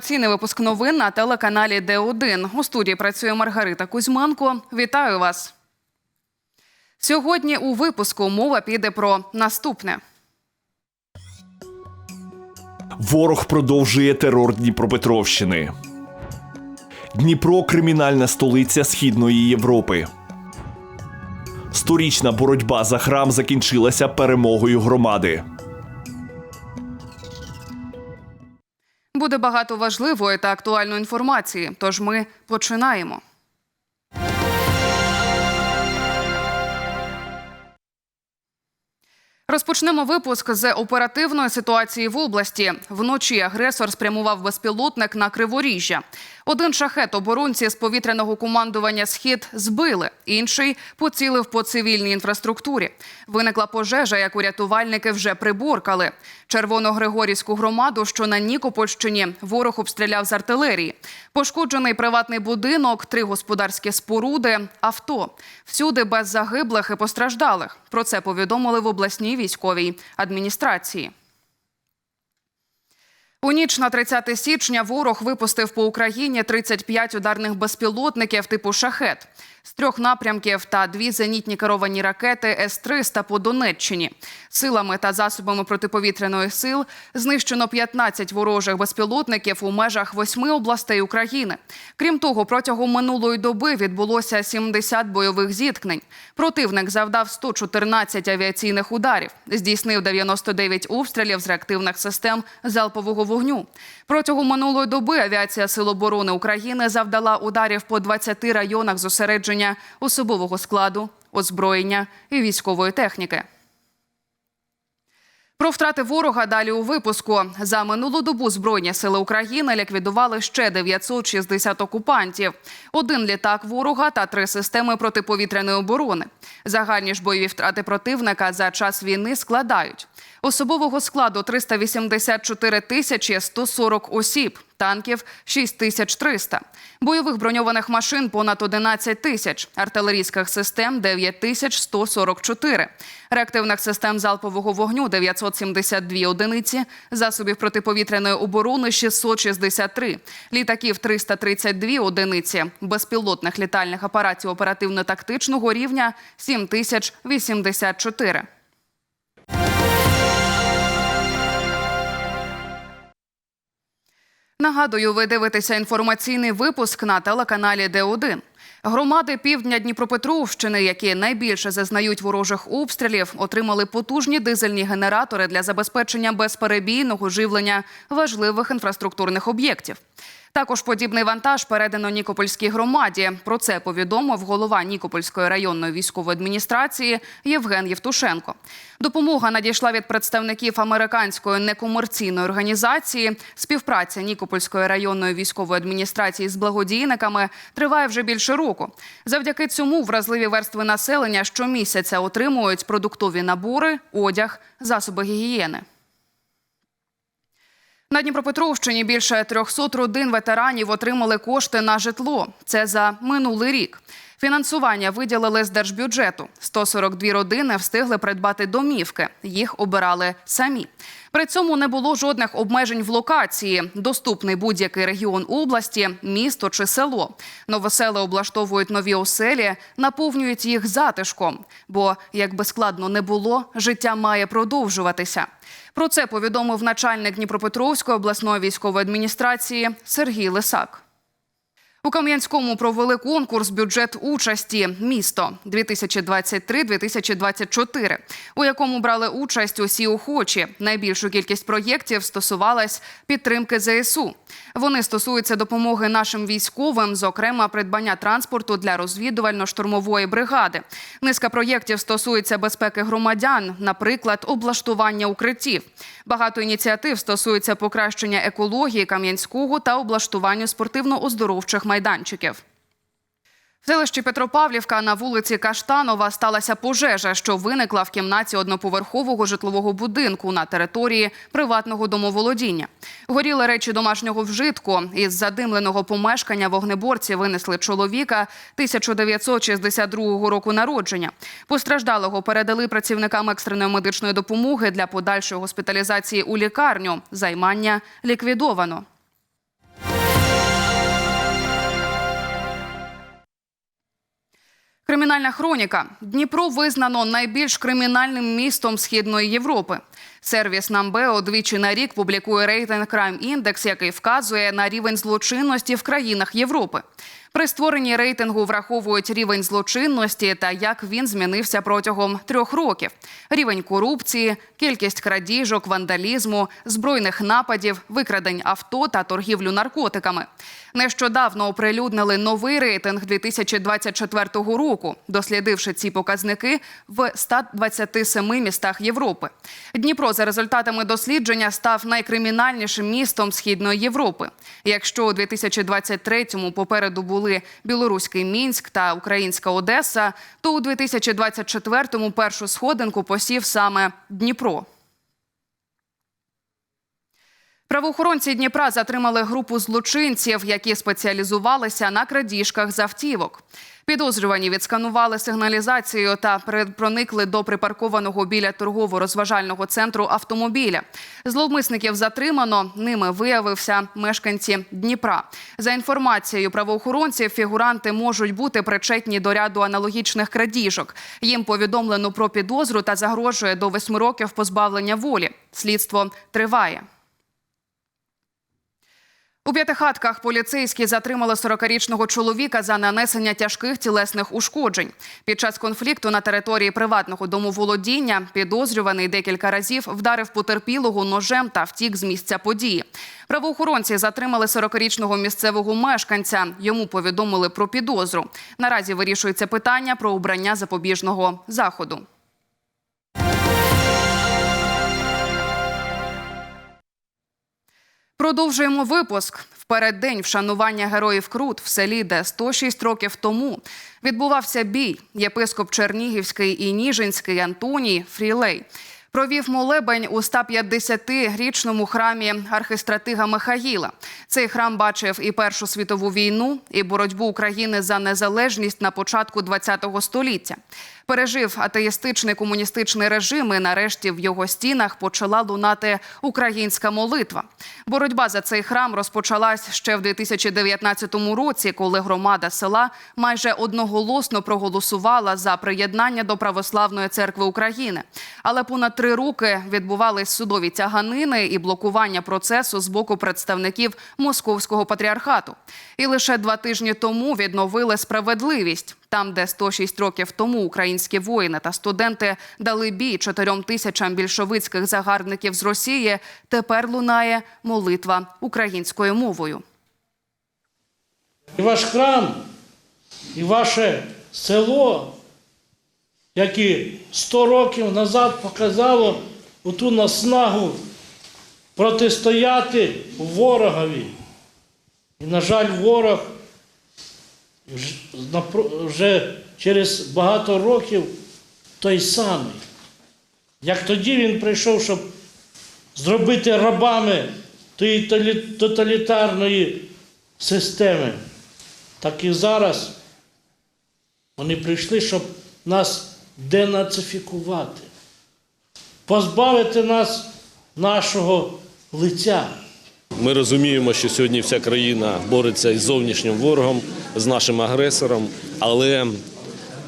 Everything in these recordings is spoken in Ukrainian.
Інформаційний випуск новин на телеканалі Д1. У студії працює Маргарита Кузьменко. Вітаю вас. Сьогодні у випуску мова піде про наступне. Ворог продовжує терор Дніпропетровщини. Дніпро кримінальна столиця Східної Європи. Сторічна боротьба за храм закінчилася перемогою громади. Буде багато важливої та актуальної інформації. Тож ми починаємо. Розпочнемо випуск з оперативної ситуації в області. Вночі агресор спрямував безпілотник на Криворіжжя. Один шахет оборонці з повітряного командування Схід збили, інший поцілив по цивільній інфраструктурі. Виникла пожежа, яку рятувальники вже приборкали. Червоногригорівську громаду, що на Нікопольщині, ворог обстріляв з артилерії. Пошкоджений приватний будинок, три господарські споруди, авто. Всюди без загиблих і постраждалих. Про це повідомили в обласній військовій адміністрації. У ніч на 30 січня ворог випустив по Україні 35 ударних безпілотників типу шахет з трьох напрямків та дві зенітні керовані ракети С-300 по Донеччині. Силами та засобами протиповітряної сил знищено 15 ворожих безпілотників у межах восьми областей України. Крім того, протягом минулої доби відбулося 70 бойових зіткнень. Противник завдав 114 авіаційних ударів, здійснив 99 обстрілів з реактивних систем залпового вогню. Протягом минулої доби авіація Сил оборони України завдала ударів по 20 районах зосередження особового складу, озброєння і військової техніки. Про втрати ворога далі у випуску за минулу добу збройні сили України ліквідували ще 960 окупантів, один літак ворога та три системи протиповітряної оборони. Загальні ж бойові втрати противника за час війни складають особового складу 384 тисячі 140 осіб, танків 6300, бойових броньованих машин понад 11 тисяч, артилерійських систем 9144, реактивних систем залпового вогню 972 одиниці, засобів протиповітряної оборони 663, літаків 332 одиниці, безпілотних літальних апаратів оперативно-тактичного рівня 7084. Нагадую, ви дивитеся інформаційний випуск на телеканалі Д1. Громади півдня Дніпропетровщини, які найбільше зазнають ворожих обстрілів, отримали потужні дизельні генератори для забезпечення безперебійного живлення важливих інфраструктурних об'єктів. Також подібний вантаж передано Нікопольській громаді. Про це повідомив голова Нікопольської районної військової адміністрації Євген Євтушенко. Допомога надійшла від представників американської некомерційної організації. Співпраця Нікопольської районної військової адміністрації з благодійниками триває вже більше року. Завдяки цьому вразливі верстви населення щомісяця отримують продуктові набори, одяг, засоби гігієни. На Дніпропетровщині більше 300 родин ветеранів отримали кошти на житло. Це за минулий рік. Фінансування виділили з держбюджету. 142 родини встигли придбати домівки. Їх обирали самі. При цьому не було жодних обмежень в локації. Доступний будь-який регіон області, місто чи село. Новосели облаштовують нові оселі, наповнюють їх затишком. Бо, як би складно не було, життя має продовжуватися. Про це повідомив начальник Дніпропетровської обласної військової адміністрації Сергій Лисак. У Кам'янському провели конкурс бюджет участі місто 2023-2024, у якому брали участь усі охочі. Найбільшу кількість проєктів стосувалась підтримки ЗСУ. Вони стосуються допомоги нашим військовим, зокрема придбання транспорту для розвідувально-штурмової бригади. Низка проєктів стосується безпеки громадян, наприклад, облаштування укриттів. Багато ініціатив стосується покращення екології Кам'янського та облаштування спортивно-оздоровчих майданчиків. В селищі Петропавлівка на вулиці Каштанова сталася пожежа, що виникла в кімнаті одноповерхового житлового будинку на території приватного домоволодіння. Горіли речі домашнього вжитку. Із задимленого помешкання вогнеборці винесли чоловіка 1962 року народження. Постраждалого передали працівникам екстреної медичної допомоги для подальшої госпіталізації у лікарню. Займання ліквідовано. Кримінальна хроніка. Дніпро визнано найбільш кримінальним містом Східної Європи. Сервіс Намбео двічі на рік публікує рейтинг Crime Index, який вказує на рівень злочинності в країнах Європи. При створенні рейтингу враховують рівень злочинності та як він змінився протягом трьох років: рівень корупції, кількість крадіжок, вандалізму, збройних нападів, викрадень авто та торгівлю наркотиками. Нещодавно оприлюднили новий рейтинг 2024 року, дослідивши ці показники в 127 містах Європи. Дніпро за результатами дослідження став найкримінальнішим містом Східної Європи. Якщо у 2023-му попереду були білоруський Мінськ та українська Одеса, то у 2024-му першу сходинку посів саме Дніпро. Правоохоронці Дніпра затримали групу злочинців, які спеціалізувалися на крадіжках з автівок. Підозрювані відсканували сигналізацію та проникли до припаркованого біля торгово-розважального центру автомобіля. Зловмисників затримано. Ними виявився мешканці Дніпра. За інформацією правоохоронців, фігуранти можуть бути причетні до ряду аналогічних крадіжок. Їм повідомлено про підозру та загрожує до восьми років позбавлення волі. Слідство триває. У п'ятихатках поліцейські затримали 40-річного чоловіка за нанесення тяжких тілесних ушкоджень. Під час конфлікту на території приватного домоволодіння підозрюваний декілька разів вдарив потерпілого ножем та втік з місця події. Правоохоронці затримали 40-річного місцевого мешканця. Йому повідомили про підозру. Наразі вирішується питання про обрання запобіжного заходу. Продовжуємо випуск. В переддень вшанування героїв Крут в селі, де 106 років тому відбувався бій. Єпископ Чернігівський і Ніжинський Антоній Фрілей провів молебень у 150-річному храмі архистратига Михаїла. Цей храм бачив і Першу світову війну, і боротьбу України за незалежність на початку ХХ століття. Пережив атеїстичний комуністичний режим, і нарешті в його стінах почала лунати українська молитва. Боротьба за цей храм розпочалась ще в 2019 році, коли громада села майже одноголосно проголосувала за приєднання до Православної церкви України. Але понад три роки відбувались судові тяганини і блокування процесу з боку представників московського патріархату. І лише два тижні тому відновили справедливість. Там, де 106 років тому українські воїни та студенти дали бій чотирьом тисячам більшовицьких загарбників з Росії, тепер лунає молитва українською мовою. І ваш храм, і ваше село, яке 100 років назад показало оту наснагу протистояти ворогові. І, на жаль, ворог вже через багато років той самий. Як тоді він прийшов, щоб зробити рабами тієї тоталітарної системи, так і зараз вони прийшли, щоб нас денацифікувати, позбавити нас нашого лиця. Ми розуміємо, що сьогодні вся країна бореться із зовнішнім ворогом, з нашим агресором, але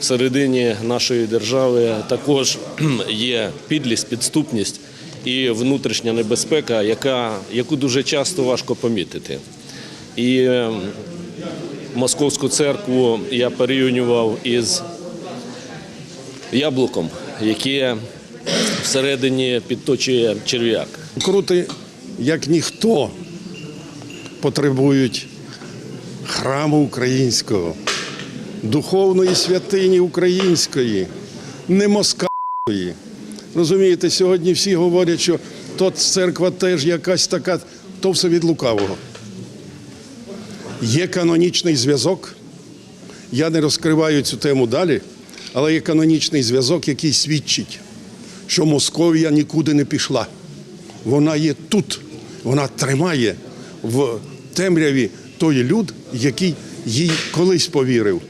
всередині нашої держави також є підлість, підступність і внутрішня небезпека, яка, яку дуже часто важко помітити. І е, московську церкву я порівнював із яблуком, яке всередині підточує черв'як. Крути, як ніхто, потребують храму українського, духовної святині української, не москальської. Розумієте, сьогодні всі говорять, що то церква теж якась така, то все від лукавого. Є канонічний зв'язок. Я не розкриваю цю тему далі, але є канонічний зв'язок, який свідчить, що Московія нікуди не пішла. Вона є тут, вона тримає в темряві той люд, який їй колись повірив.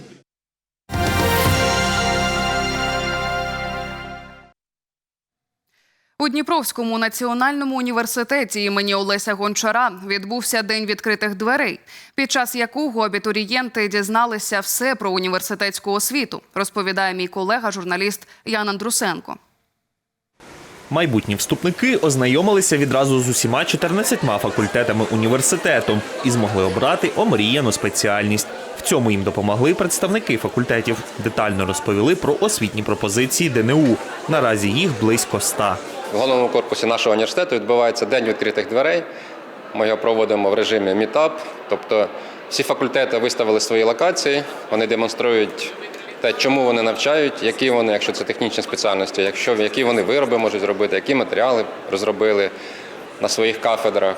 У Дніпровському національному університеті імені Олеся Гончара відбувся день відкритих дверей, під час якого абітурієнти дізналися все про університетську освіту, розповідає мій колега, журналіст Ян Андрусенко. Майбутні вступники ознайомилися відразу з усіма 14 факультетами університету і змогли обрати омріяну спеціальність. В цьому їм допомогли представники факультетів. Детально розповіли про освітні пропозиції ДНУ. Наразі їх близько ста. В головному корпусі нашого університету відбувається День відкритих дверей. Ми його проводимо в режимі мітап. Тобто всі факультети виставили свої локації, вони демонструють те, чому вони навчають, які вони, якщо це технічні спеціальності, якщо, які вони вироби можуть зробити, які матеріали розробили на своїх кафедрах.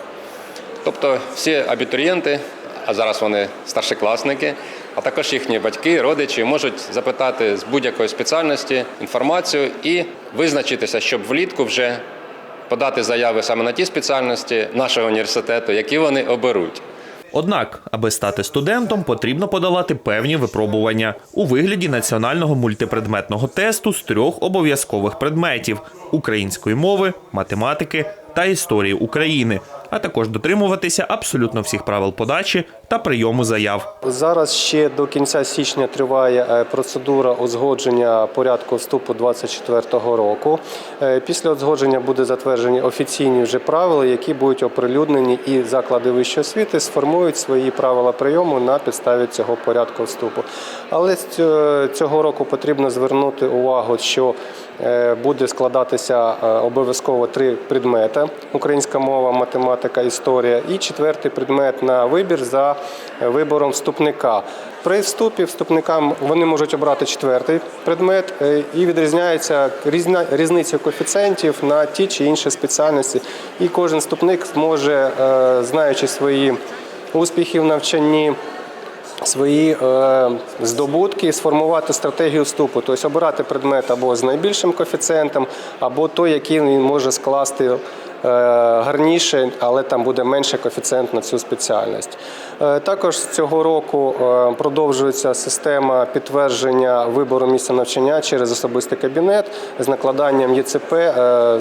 Тобто всі абітурієнти, а зараз вони старшокласники, а також їхні батьки, родичі можуть запитати з будь-якої спеціальності інформацію і визначитися, щоб влітку вже подати заяви саме на ті спеціальності нашого університету, які вони оберуть. Однак, аби стати студентом, потрібно подолати певні випробування у вигляді національного мультипредметного тесту з трьох обов'язкових предметів: української мови, математики та історії України, а також дотримуватися абсолютно всіх правил подачі та прийому заяв. Зараз ще до кінця січня триває е, процедура узгодження порядку вступу 2024 року. Е, Після узгодження буде затверджені офіційні вже правила, які будуть оприлюднені, і заклади вищої освіти сформують свої правила прийому на підставі цього порядку вступу. Але цього- року потрібно звернути увагу, що е, буде складатися обов'язково три предмети: українська мова, математика, історія, і четвертий предмет на вибір за вибором вступника. При вступі вступникам вони можуть обрати четвертий предмет е, і відрізняється різниця коефіцієнтів на ті чи інші спеціальності. І кожен вступник зможе, е, знаючи свої успіхи в навчанні, свої е, здобутки, сформувати стратегію вступу, тобто обирати предмет або з найбільшим коефіцієнтом, або той, який він може скласти гарніше, але там буде менший коефіцієнт на цю спеціальність. Е, Також з цього року е, продовжується система підтвердження вибору місця навчання через особистий кабінет з накладанням ЄЦП. Е,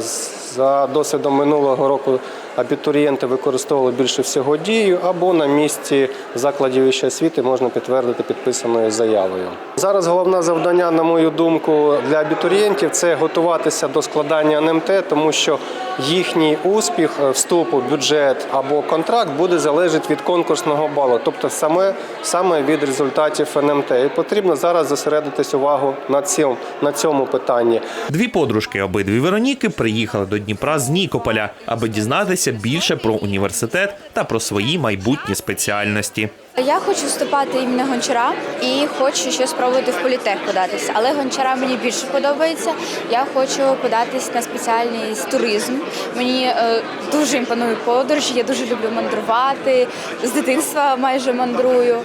За досвідом минулого року абітурієнти використовували більше всього дію або на місці закладів вищої освіти можна підтвердити підписаною заявою. Зараз головне завдання, на мою думку, для абітурієнтів це готуватися до складання НМТ, тому що їхній успіх е, вступу, бюджет або контракт буде залежати від конкурсного балу, тобто саме, саме від результатів НМТ. І потрібно зараз зосередитись увагу на цьому, на цьому питанні. Дві подружки, обидві Вероніки, приїхали до Дніпра з Нікополя, аби дізнатися більше про університет та про свої майбутні спеціальності. Я хочу вступати іменно гончара і хочу ще спробувати в політех податися. Але гончара мені більше подобається. Я хочу податись на спеціальність туризм. Мені е, дуже імпонують подорожі, я дуже люблю мандрувати. З дитинства майже мандрую.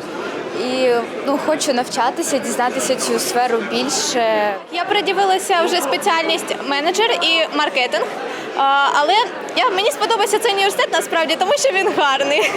І ну, хочу навчатися, дізнатися цю сферу більше. Я придивилася вже спеціальність менеджер і маркетинг. Але я, мені сподобався цей університет насправді, тому що він гарний.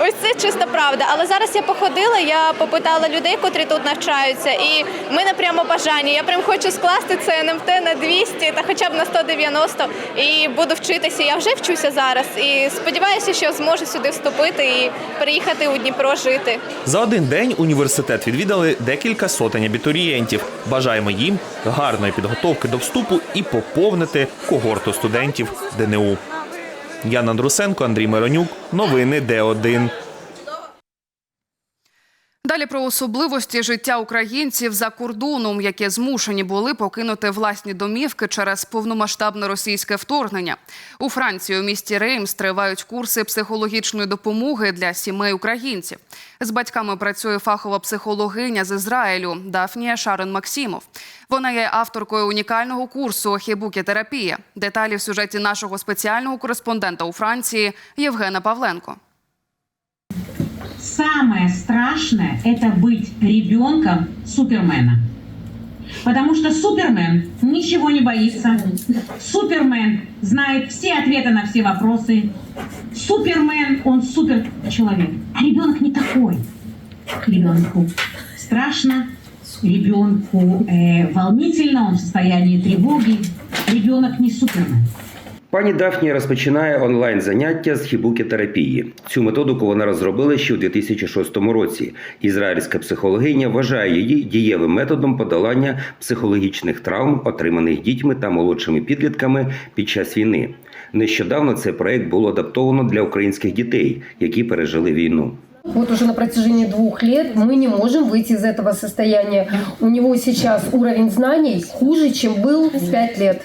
Ось це чиста правда. Але зараз я походила, я попитала людей, котрі тут навчаються, і в мене прямо бажання. Я прям хочу скласти це НМТ на 200 та хоча б на 190 і буду вчитися. Я вже вчуся зараз. І сподіваюся, що зможу сюди вступити і приїхати у Дніпро жити. За один день університет відвідали декілька сотень абітурієнтів. Бажаємо їм гарної підготовки до вступу і поповнити когорту студентів ДНУ. Ян Андрусенко, Андрій Миронюк. Новини Д1. Далі про особливості життя українців за кордоном, які змушені були покинути власні домівки через повномасштабне російське вторгнення. У Франції у місті Реймс тривають курси психологічної допомоги для сімей українців. З батьками працює фахова психологиня з Ізраїлю Дафнія Шарен Максимов. Вона є авторкою унікального курсу Хібукі-терапія. Деталі в сюжеті нашого спеціального кореспондента у Франції Євгена Павленко. Самое страшное – это быть ребенком Супермена. Потому что Супермен ничего не боится. Супермен знает все ответы на все вопросы. Супермен, он супер человек. А ребенок не такой. Ребенку страшно, ребенку э, волнительно, он в состоянии тревоги. Ребенок не Супермен. Пані Дафні розпочинає онлайн заняття з хібуки-терапії. Цю методику вона розробила ще у 2006 році. Ізраїльська психологиня вважає її дієвим методом подолання психологічних травм, отриманих дітьми та молодшими підлітками під час війни. Нещодавно цей проект було адаптовано для українських дітей, які пережили війну. Вот уже на протяжении двух лет мы не можем выйти из этого состояния. У него сейчас уровень знаний хуже, чем был в пять лет.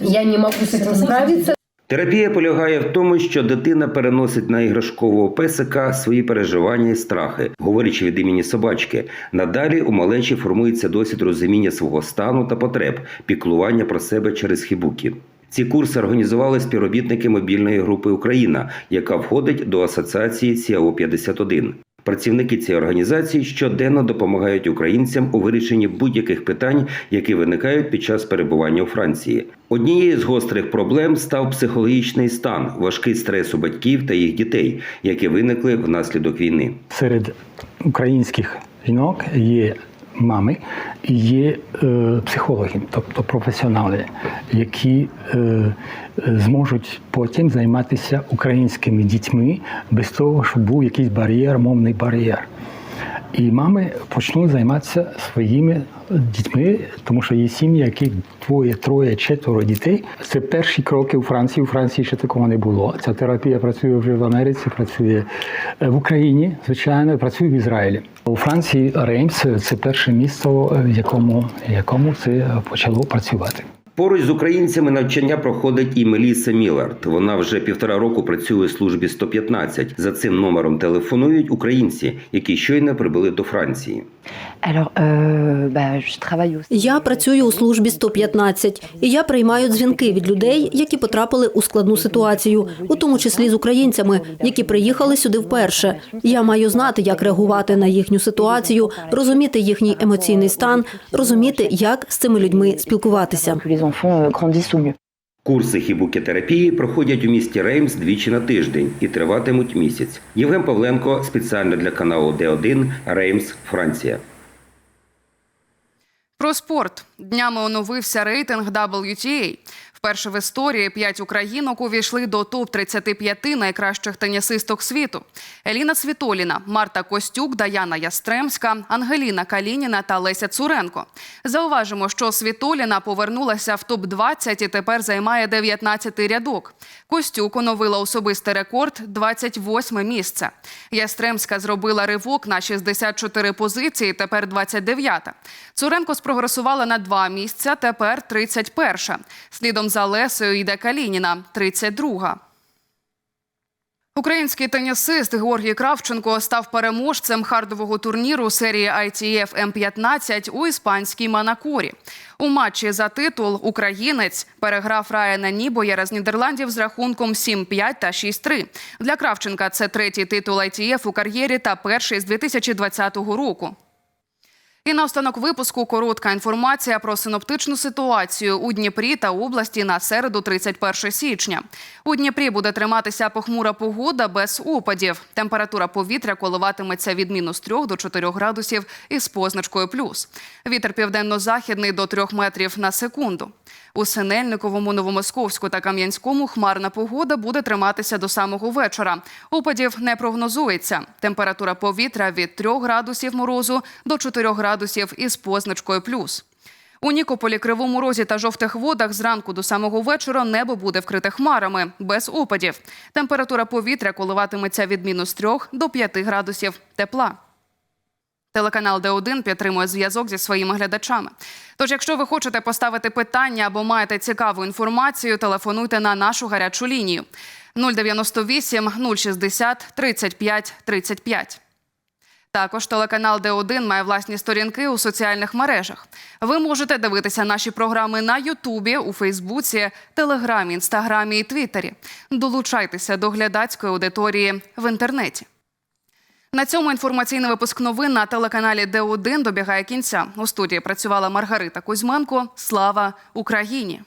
Я не могу с этим справиться. Терапія полягає в тому, що дитина переносить на іграшкового песика свої переживання і страхи, говорячи від імені собачки. Надалі у малечі формується досвід розуміння свого стану та потреб, піклування про себе через хібуки. Ці курси організували співробітники мобільної групи Україна, яка входить до асоціації СІАО 51 Працівники цієї організації щоденно допомагають українцям у вирішенні будь-яких питань, які виникають під час перебування у Франції. Однією з гострих проблем став психологічний стан, важкий стрес у батьків та їх дітей, які виникли внаслідок війни. серед українських жінок є мами є е, психологи, тобто професіонали, які е, зможуть потім займатися українськими дітьми без того, щоб був якийсь бар'єр, мовний бар'єр. І мами почнуть займатися своїми дітьми, тому що є сім'ї, які двоє, троє, четверо дітей. Це перші кроки у Франції. У Франції ще такого не було. Ця терапія працює вже в Америці, працює е, в Україні, звичайно, працює в Ізраїлі. У Франції Реймс це перше місто, в якому, в якому це почало працювати. Поруч з українцями навчання проходить і Меліса Мілард. Вона вже півтора року працює у службі 115. За цим номером телефонують українці, які щойно прибули до Франції. Я працюю у службі 115, і я приймаю дзвінки від людей, які потрапили у складну ситуацію, у тому числі з українцями, які приїхали сюди вперше. Я маю знати, як реагувати на їхню ситуацію, розуміти їхній емоційний стан, розуміти, як з цими людьми спілкуватися. Курси хібукітерапії проходять у місті Реймс двічі на тиждень і триватимуть місяць. Євген Павленко спеціально для каналу Д1 Реймс, Франція. Про спорт днями оновився рейтинг WTA. Вперше в історії п'ять українок увійшли до топ 35 найкращих тенісисток світу: Еліна Світоліна, Марта Костюк, Даяна Ястремська, Ангеліна Калініна та Леся Цуренко. Зауважимо, що Світоліна повернулася в топ 20 і тепер займає 19-й рядок. Костюк оновила особистий рекорд 28 місце. Ястремська зробила ривок на 64 позиції, тепер 29-та. Цуренко спрогресувала на два місця, тепер 31-ша. Слідом за Лесею йде Калініна, 32-га. Український тенісист Георгій Кравченко став переможцем хардового турніру серії ITF М-15 у іспанській Манакорі. У матчі за титул українець переграв Райана Нібоєра з Нідерландів з рахунком 7-5 та 6-3. Для Кравченка це третій титул ITF у кар'єрі та перший з 2020 року. І наостанок випуску коротка інформація про синоптичну ситуацію у Дніпрі та області на середу, 31 січня. У Дніпрі буде триматися похмура погода без опадів. Температура повітря коливатиметься від мінус 3 до 4 градусів із позначкою плюс. Вітер південно-західний до 3 метрів на секунду. У Синельниковому, Новомосковську та Кам'янському хмарна погода буде триматися до самого вечора. Опадів не прогнозується. Температура повітря від 3 градусів морозу до 4 градусів із позначкою плюс. У Нікополі, Кривому Розі та жовтих водах зранку до самого вечора небо буде вкрите хмарами, без опадів. Температура повітря коливатиметься від мінус 3 до 5 градусів тепла. Телеканал Д1 підтримує зв'язок зі своїми глядачами. Тож, якщо ви хочете поставити питання або маєте цікаву інформацію, телефонуйте на нашу гарячу лінію 098 060 35 35. Також телеканал Д1 має власні сторінки у соціальних мережах. Ви можете дивитися наші програми на Ютубі, у Фейсбуці, Телеграмі, Інстаграмі і Твіттері. Долучайтеся до глядацької аудиторії в інтернеті. На цьому інформаційний випуск новин на телеканалі Д1 добігає кінця. У студії працювала Маргарита Кузьменко. Слава Україні!